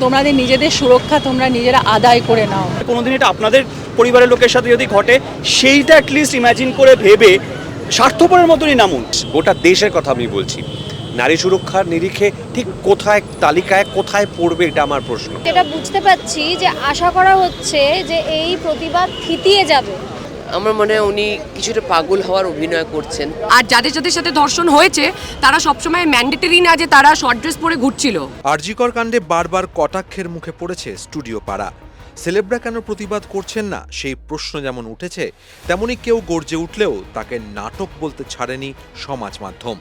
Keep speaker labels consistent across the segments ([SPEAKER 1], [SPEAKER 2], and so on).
[SPEAKER 1] তোমাদের নিজেদের সুরক্ষা তোমরা নিজেরা আদায় করে নাও।
[SPEAKER 2] কোনোদিন এটা আপনাদের পরিবারের লোকের সাথে যদি ঘটে সেইটা অ্যাটলিস্ট ইমাজিন করে ভেবে স্বার্থপরের মতনই নামুন।
[SPEAKER 3] গোটা দেশের কথা আমি বলছি। নারী সুরক্ষার নিরিখে ঠিক কোথায় তালিকায় কোথায় পড়বে এটা আমার প্রশ্ন।
[SPEAKER 4] এটা বুঝতে পারছি যে আশা করা হচ্ছে যে এই প্রতিবাদ থিতিয়ে যাবে।
[SPEAKER 5] আমার মনে হয় উনি কিছুটা পাগল হওয়ার অভিনয় করছেন।
[SPEAKER 6] আর যাদের যাদের সাথে ধর্ষণ হয়েছে তারা সবসময় ম্যান্ডেটরি না যে তারা শর্ট ড্রেস পরে ঘুরছিল।
[SPEAKER 7] আরজিকর কাণ্ডে বারবার কটাক্ষের মুখে পড়েছে স্টুডিও পাড়া। সেলেবরা কেন প্রতিবাদ করছেন না? সেই প্রশ্ন যেমন উঠেছে তেমনি কেউ গর্জে উঠলেও তাকে নাটক বলতে ছাড়েনি সমাজ মাধ্যম।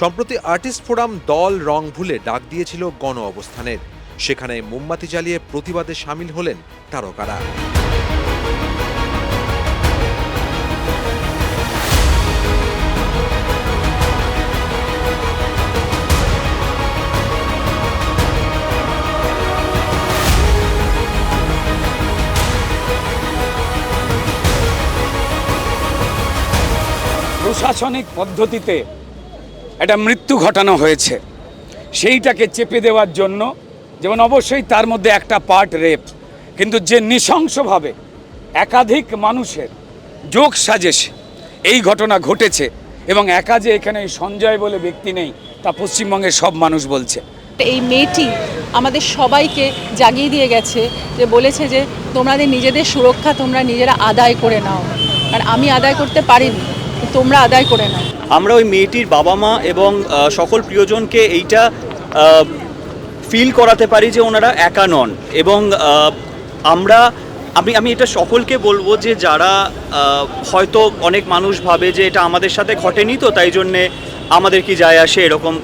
[SPEAKER 7] সম্প্রতি আর্টিস্ট ফোরাম দল রং ভুলে ডাক দিয়েছিল গণ অবস্থানের। সেখানে মোমবাতি জ্বালিয়ে প্রতিবাদে সামিল হলেন তারকারা।
[SPEAKER 8] প্রশাসনিক পদ্ধতিতে একটা মৃত্যু ঘটানো হয়েছে। সেইটাকে চেপে দেওয়ার জন্য যেমন অবশ্যই তার মধ্যে একটা পার্ট রেপ কিন্তু যে নৃশংসভাবে একাধিক মানুষের যোগ সাজেশে এই ঘটনা ঘটেছে এবং একা যে এখানে সঞ্জয় বলে ব্যক্তি নেই, তা পশ্চিমবঙ্গের সব মানুষ বলছে।
[SPEAKER 1] এই মেয়েটি আমাদের সবাইকে জাগিয়ে দিয়ে গেছে, যে বলেছে যে তোমাদের নিজেদের সুরক্ষা তোমরা নিজেরা আদায় করে নাও। আর আমি আদায় করতে পারিনি। তোমরা আদায় করে নাও।
[SPEAKER 2] আমরা ওই মেয়েটির বাবা মা এবং সকল প্রিয়জনকে এইটা ফিল করাতে পারি যে ওনারা একা নন। এবং আমরা, আমি আমি এটা সকলকে বলব যে যারা হয়তো অনেক মানুষ ভাবে যে এটা আমাদের সাথে ঘটেনি তো, তাই জন্যে আমাদের কি যায় আসে এরকম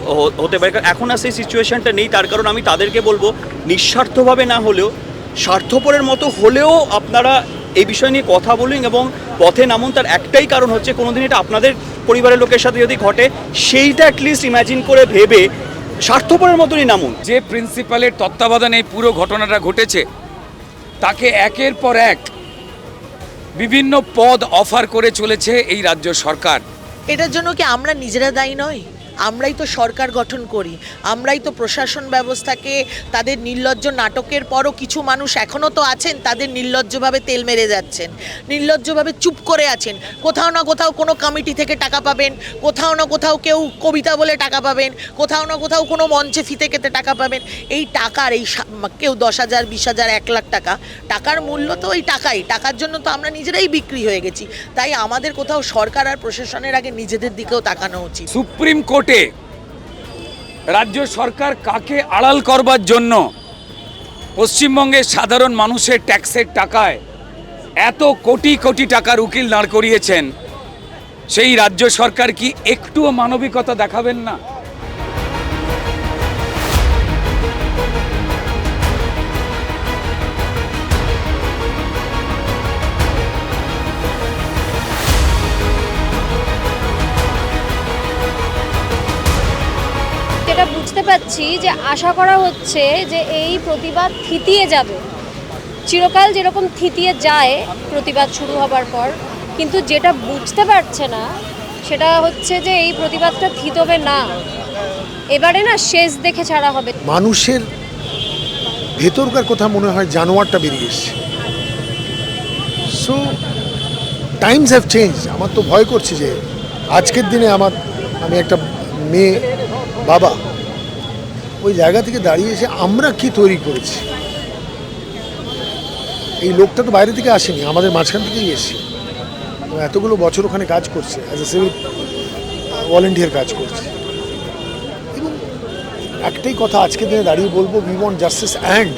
[SPEAKER 2] হতে পারে। এখন আর সেই সিচুয়েশনটা নেই, তার কারণ আমি তাদেরকে বলব, নিঃস্বার্থভাবে না হলেও, স্বার্থপরের মতো হলেও আপনারা এই বিষয় নিয়ে কথা বলুন এবং পথে নামুন। তার একটাই কারণ হচ্ছে কোনোদিন এটা আপনাদের পরিবারের লোকের সাথে যদি ঘটে সেইটা অ্যাটলিস্ট ইমাজিন করে ভেবে স্বার্থপরের মতনই নামুন।
[SPEAKER 8] যে প্রিন্সিপালের তত্ত্বাবধানে এই পুরো ঘটনাটা ঘটেছে তাকে একের পর এক বিভিন্ন পদ অফার করে চলেছে এই রাজ্য সরকার।
[SPEAKER 9] এটার জন্য কি আমরা নিজেরা দায়ী নয় আমরাই তো সরকার গঠন করি, আমরাই তো প্রশাসন ব্যবস্থাকে, তাদের নির্লজ্জ নাটকের পরও কিছু মানুষ এখনও তো আছেন, তাদের নির্লজ্জভাবে তেল মেরে যাচ্ছেন, নির্লজ্জভাবে চুপ করে আছেন, কোথাও না কোথাও কোনো কমিটি থেকে টাকা পাবেন, কোথাও না কোথাও কেউ কবিতা বলে টাকা পাবেন, কোথাও না কোথাও কোনো মঞ্চে ফিতে কেটে টাকা পাবেন, এই টাকার এই কেউ দশ হাজার, বিশ হাজার, এক লাখ টাকা, টাকার মূল্য তো ওই টাকাই, টাকার জন্য তো আমরা নিজেরাই বিক্রি হয়ে গেছি, তাই আমাদের কোথাও সরকার আর প্রশাসনের আগে নিজেদের দিকেও তাকানো উচিত।
[SPEAKER 8] সুপ্রিম কোর্টে রাজ্য সরকার কাকে আড়াল করবার জন্য পশ্চিমবঙ্গের সাধারণ মানুষের ট্যাক্সের টাকায় এত কোটি কোটি টাকার উকিল দাঁড় করিয়েছেন, সেই রাজ্য সরকার কি একটুও মানবিকতা দেখাবেন না?
[SPEAKER 4] যেটা বুঝতে পারছি যে আশা করা হচ্ছে যে এই প্রতিবাদ থিতিয়ে যাবে। চিরকাল যেরকম থিতিয়ে যায় প্রতিবাদ শুরু হবার পর, কিন্তু যেটা বুঝতে পারছে না, সেটা হচ্ছে যে এই প্রতিবাদটা থিতবে না। এবারে না শেষ দেখে ছাড়া হবে।
[SPEAKER 10] মানুষের ভেতরকার কথা মনে হয় জানোয়ারটা বেরিয়ে এসছে। সো টাইমস হ্যাভ চেঞ্জ আমার তো ভয় করছে যে আজকের দিনে আমার, আমি একটা মেয়ে, বাবা ওই জায়গা থেকে দাঁড়িয়ে এসে আমরা কি তৈরি করেছি? এই লোকটা তো বাইরে থেকে আসেনি, আমাদের মাঝখান থেকেই এসছে। ও এতগুলো বছর ওখানে কাজ করছে অ্যাজ এ সিভিল ভলেন্টিয়ার কাজ করছে। এবং একটাই কথা আজকের দিনে দাঁড়িয়ে বলব উই ওয়ান্ট জাস্টিস অ্যান্ড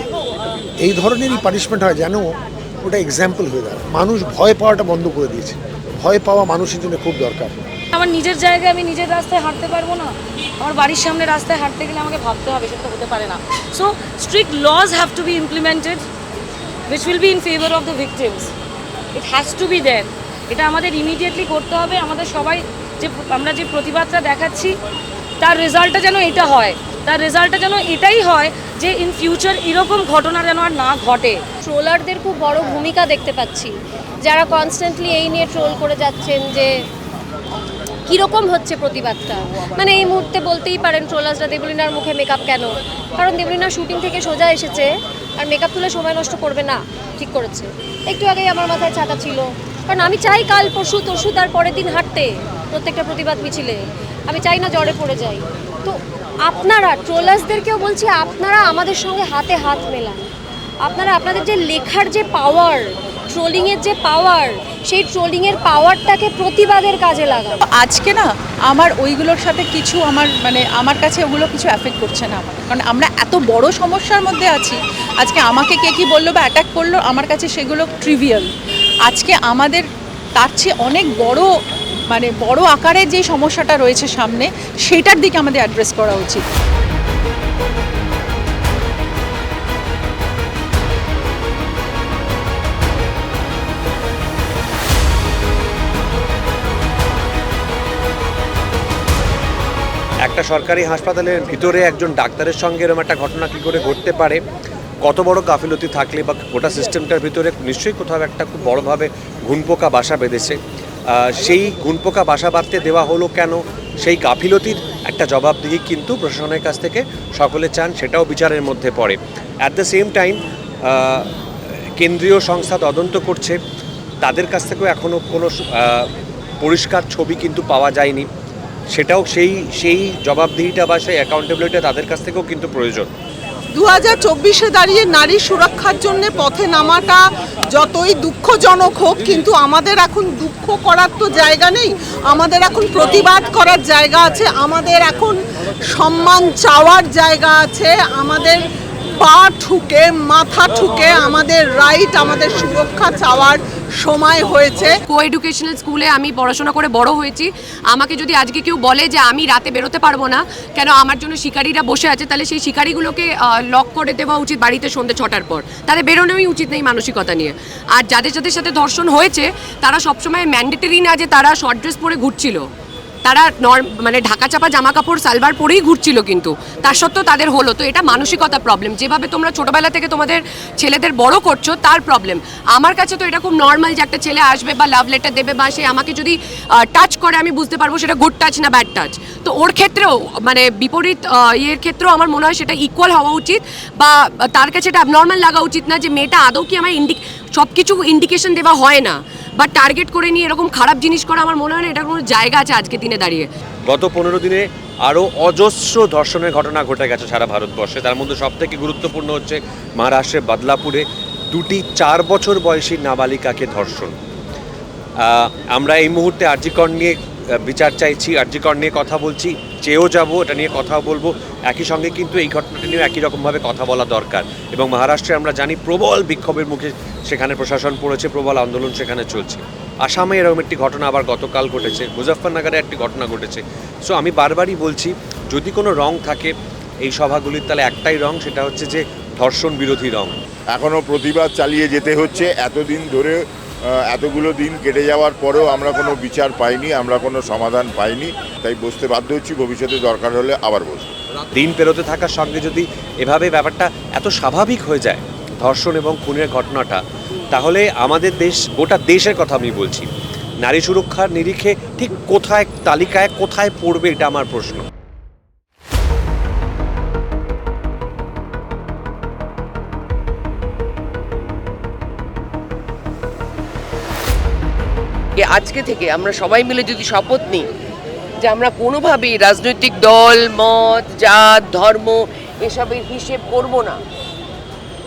[SPEAKER 10] এই ধরনেরই পানিশমেন্ট হয় যেন ওটা এক্সাম্পল হয়ে দাঁড়ায়। মানুষ ভয় পাওয়াটা বন্ধ করে দিয়েছে। ভয় পাওয়া মানুষের জন্য খুব দরকার।
[SPEAKER 6] আমার নিজের জায়গায় আমি নিজের রাস্তায় হাঁটতে পারব না, আমার বাড়ির সামনে রাস্তায় হাঁটতে গেলে আমাকে ভাবতে হবে, সেটা হতে পারে না। So strict laws have to be implemented which will be in favour of the victims it has to be then এটা আমাদের ইমিডিয়েটলি করতে হবে, আমাদের সবাই যে, আমরা যে প্রতিবাদটা দেখাচ্ছি, তার রেজাল্টটা যেন এটা হয়। তার রেজাল্টটা যেন এটাই হয় যে ইন ফিউচার এরকম ঘটনা যেন আর না ঘটে।
[SPEAKER 4] ট্রোলারদের খুব বড় ভূমিকা দেখতে পাচ্ছি। যারা কনস্ট্যান্টলি এই নিয়ে ট্রোল করে যাচ্ছেন যে কীরকম হচ্ছে প্রতিবাদটা? মানে এই মুহূর্তে বলতেই পারেন ট্রোলার্সরা দেবলিনার মুখে মেকআপ কেন? কারণ দেবলিনা শুটিং থেকে সোজা এসেছে আর মেকআপ তুলে সময় নষ্ট করবে না, ঠিক করেছে। একটু আগেই আমার মাথায় ছাতা ছিল। কারণ আমি চাই কাল, পরশু, তরশু, তার পরের দিন হাঁটতে প্রত্যেকটা প্রতিবাদ মিছিলে। আমি চাই না জ্বরে পড়ে যাই। তো আপনারা, ট্রোলার্সদেরকেও বলছি, আপনারা আমাদের সঙ্গে হাতে হাত মেলান। আপনারা, আপনাদের যে লেখার যে পাওয়ার ট্রোলিংয়ের যে পাওয়ার সেই ট্রোলিংয়ের পাওয়ারটাকে প্রতিবাদের কাজে লাগান
[SPEAKER 1] আজকে না, আমার ওইগুলোর সাথে কিছু আমার মানে আমার কাছে ওগুলো কিছু অ্যাফেক্ট করছে না আমার কারণ আমরা এত বড় সমস্যার মধ্যে আছি, আজকে আমাকে কে কী বলল বা অ্যাটাক করল, আমার কাছে সেগুলো ট্রিভিয়াল আজকে আমাদের, তার চেয়ে অনেক বড় মানে বড় আকারের যে সমস্যাটা রয়েছে সামনে, সেটার দিকে আমাদের অ্যাড্রেস করা উচিত।
[SPEAKER 3] একটা সরকারি হাসপাতালের ভিতরে একজন ডাক্তারের সঙ্গে এরকম একটা ঘটনা কী করে ঘটতে পারে? কত বড় গাফিলতি থাকলে বা গোটা সিস্টেমটার ভিতরে নিশ্চয়ই কোথাও একটা খুব বড়োভাবে ঘুনপোকা বাসা বেঁধেছে। সেই ঘুনপোকা বাসা বাঁধতে দেওয়া হলো কেন? সেই গাফিলতির একটা জবাবদিহি কিন্তু প্রশাসনের কাছ থেকে সকলে চান, সেটাও বিচারের মধ্যে পড়ে। অ্যাট দ্য সেম টাইম কেন্দ্রীয় সংস্থা তদন্ত করছে। তাদের কাছ থেকেও এখনও কোনো পরিষ্কার ছবি কিন্তু পাওয়া যায়নি। সেটাও সেই সেই জবাবদিহিটা বা সেই অ্যাকাউন্টেবিলিটি তাদের কাছ থেকেও কিন্তু প্রয়োজন।
[SPEAKER 11] দু হাজার চব্বিশে দাঁড়িয়ে নারী সুরক্ষার জন্য পথে নামাটা যতই দুঃখজনক হোক, কিন্তু আমাদের এখন দুঃখ করার তো জায়গা নেই। আমাদের এখন প্রতিবাদ করার জায়গা আছে। আমাদের এখন সম্মান চাওয়ার জায়গা আছে। আমাদের পা ঠুকে, মাথা ঠুকে, আমাদের রাইট আমাদের সুরক্ষা চাওয়ার সময় হয়েছে।
[SPEAKER 12] কো এডুকেশনাল স্কুলে আমি পড়াশোনা করে বড় হয়েছি। আমাকে যদি আজকে কেউ বলে যে আমি রাতে বেরোতে পারব না, কেন আমার জন্য শিকারীরা বসে আছে, তাহলে সেই শিকারীগুলোকে লক করে দেওয়া উচিত বাড়িতে সন্ধ্যে ছটার পর। তাদের বেরোনোই উচিত নেই মানসিকতা নিয়ে। আর যাদের যাদের সাথে ধর্ষণ হয়েছে, তারা সবসময় ম্যান্ডেটরি না যে তারা শর্ট ড্রেস পরে ঘুরছিল। তারা মানে ঢাকা চাপা জামা কাপড় সালবার পরেই ঘুরছিল কিন্তু। তার সত্ত্বেও তাদের হলো। তো এটা মানসিকতা প্রবলেম যেভাবে তোমরা ছোটবেলা থেকে তোমাদের ছেলেদের বড় করছ, তার প্রবলেম আমার কাছে তো এটা খুব নর্মাল যে একটা ছেলে আসবে বা লাভ লেটার দেবে বা সে আমাকে যদি টাচ করে, আমি বুঝতে পারব সেটা গুড টাচ না ব্যাড টাচ তো ওর ক্ষেত্রেও মানে বিপরীত ইয়ের ক্ষেত্রেও আমার মনে হয় সেটা ইকুয়াল হওয়া উচিত বা তার কাছে এটা নর্মাল লাগা উচিত না যে মেয়েটা আদৌ কি আমার ইন্ডিক সব কিছু ইন্ডিকেশন দেওয়া হয় না। বা টার্গেট করে নিয়ে এরকম খারাপ জিনিস করা আমার মনে হয় না, এটা কোনো জায়গা আছে আজকে দিনে দাঁড়িয়ে।
[SPEAKER 3] গত পনেরো দিনে আরও অজস্র ধর্ষণের ঘটনা ঘটে গেছে সারা ভারতবর্ষে। তার মধ্যে সবথেকে গুরুত্বপূর্ণ হচ্ছে মহারাষ্ট্রের বাদলাপুরে দুটি চার বছর বয়সী নাবালিকাকে ধর্ষণ। আমরা এই মুহূর্তে আর্জিকর নিয়ে বিচার চাইছি, আর্জিকর নিয়ে কথা বলছি। চেয়েও যাব, এটা নিয়ে কথাও বলব। একই সঙ্গে কিন্তু এই ঘটনাটি নিয়েও একই রকমভাবে কথা বলা দরকার। এবং মহারাষ্ট্রে আমরা জানি প্রবল বিক্ষোভের মুখে সেখানে প্রশাসন পড়েছে, প্রবল আন্দোলন সেখানে চলছে। আসামে এরকম একটি ঘটনা আবার গতকাল ঘটেছে, মুজফ্ফরনগরে একটি ঘটনা ঘটেছে। সো আমি বারবারই বলছি, যদি কোনো রং থাকে এই সভাগুলির, তাহলে একটাই রং, সেটা হচ্ছে যে ধর্ষণ বিরোধী রং।
[SPEAKER 13] এখনও প্রতিবাদ চালিয়ে যেতে হচ্ছে। এতদিন ধরে এতগুলো দিন কেটে যাওয়ার পরেও আমরা কোনো বিচার পাইনি, আমরা কোনো সমাধান পাইনি, তাই বসতে বাধ্য হচ্ছি, ভবিষ্যতে দরকার হলে আবার বসবো।
[SPEAKER 3] দিন পেরোতে থাকার সঙ্গে যদি এভাবে ব্যাপারটা এত স্বাভাবিক হয়ে যায়, ধর্ষণ এবং খুনের ঘটনাটা, তাহলে আমাদের দেশ, গোটা দেশের কথা আমি বলছি। নারী সুরক্ষার নিরিখে ঠিক কোথায় তালিকায় কোথায় পড়বে এটা আমার প্রশ্ন।
[SPEAKER 5] আজকে থেকে আমরা সবাই মিলে যদি শপথ নিই যে আমরা কোনোভাবেই রাজনৈতিক দল, মত, জাত, ধর্ম এসবের হিসেব করব না।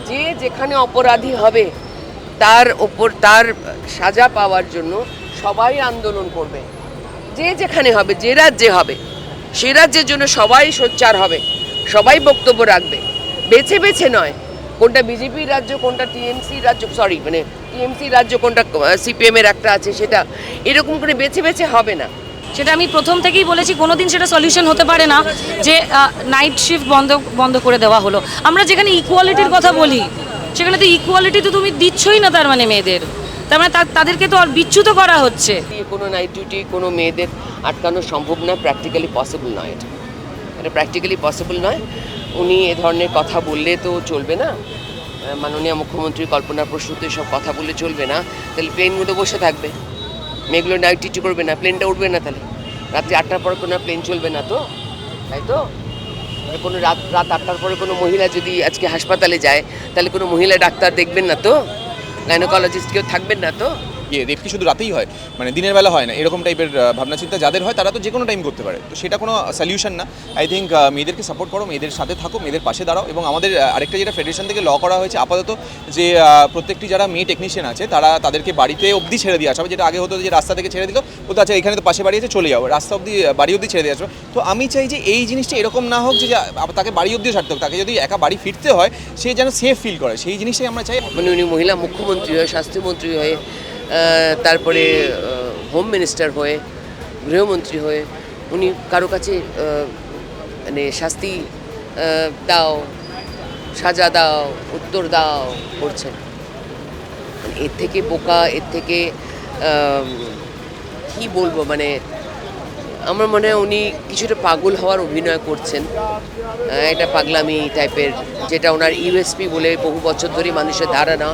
[SPEAKER 5] যে যেখানে অপরাধী হবে, তার ওপর তার সাজা পাওয়ার জন্য সবাই আন্দোলন করবে। যে যেখানে হবে, যে রাজ্যে হবে, সে রাজ্যের জন্য সবাই সোচ্চার হবে, সবাই বক্তব্য রাখবে। বেছে বেছে নয় কোনটা বিজেপি রাজ্য কোনটা টিএমসি রাজ্য সরি মানে টিএমসি রাজ্য কোনটা সিপিএম এর একটা আছে সেটা এরকম করে বেছে বেছে হবে না।
[SPEAKER 6] সেটা আমি প্রথম থেকেই বলেছি কোনোদিন সেটা সলিউশন হতে পারে না যে নাইট শিফট বন্ধ বন্ধ করে দেওয়া হলো। আমরা যেখানে ইকুয়ালিটির কথা বলি সেখানে তো ইকুয়ালিটি তো তুমি দিচ্ছই না তার মানে মেয়েদের। তার মানে তাদেরকে তো আর বিচ্যুত করা হচ্ছে।
[SPEAKER 5] কোনো নাইট ডিউটি কোনো মেয়েদের আটকানো সম্ভব নয় প্র্যাকটিক্যালি পসিবল নয় এটা। এটা প্র্যাকটিক্যালি পসিবল নয়। উনি এ ধরনের কথা বললে তো চলবে না। মাননীয় মুখ্যমন্ত্রী কল্পনা প্রসূত এসব কথা বললে চলবে না। তাহলে প্লেন মধ্যে বসে থাকবে। মেয়েগুলো নাইট ডিউটি করবে না। প্লেনটা উঠবে না তাহলে। রাত্রি আটটার পরে কোনো প্লেন চলবে না তো? তাই তো? কোনো রাত রাত আটটার পরে কোনো মহিলা যদি আজকে হাসপাতালে যায়, তাহলে কোনো মহিলা ডাক্তার দেখবেন না তো? গাইনোকোলজিস্ট কেউ থাকবেন না তো?
[SPEAKER 14] ইয়ে রেপ কি শুধু রাতেই হয় মানে দিনের বেলা হয় না, এরকম টাইপের ভাবনা চিন্তা যাদের হয় তারা তো যে কোনো টাইম করতে পারে। তো সেটা কোনো সলিউশন না। আই থিঙ্ক মেয়েদেরকে সাপোর্ট করো, মেয়েদের সাথে থাকো, মেয়েদের পাশে দাঁড়াও এবং আমাদের আরেকটা যেটা ফেডারেশন থেকে ল করা হয়েছে আপাতত যে প্রত্যেকটি যারা মেয়ে টেকনিশিয়ান আছে তারা তাদেরকে বাড়িতে অবধি ছেড়ে দিয়ে আসবে যেটা আগে হতো যে রাস্তা থেকে ছেড়ে দিল ও তো আচ্ছা এখানে তো পাশে বাড়ি আছে, চলে যাও। রাস্তা অবধি বাড়ি অবধি ছেড়ে দিয়ে আসবে। তো আমি চাই যে এই জিনিসটা এরকম না হোক যে তাকে বাড়ি অবধিও ছাড়তে হোক, তাকে যদি একা বাড়ি ফিরতে হয়, সে যেন সেফ ফিল করে। সেই জিনিসটাই আমরা চাই।
[SPEAKER 5] মানে উনি মহিলা মুখ্যমন্ত্রী হয়, স্বাস্থ্যমন্ত্রী হয়ে তারপরে হোম মিনিস্টার হয়ে, গৃহমন্ত্রী হয়ে, উনি কারও কাছে মানে শাস্তি দাও, সাজা দাও, উত্তর দাও করছেন। এর থেকে বোকা, এর থেকে কি বলব মানে আমার মনে হয় উনি কিছুটা পাগল হওয়ার অভিনয় করছেন। এটা পাগলামি টাইপের যেটা ওনার ইউএসপি বলে বহু বছর ধরে মানুষের ধারণা।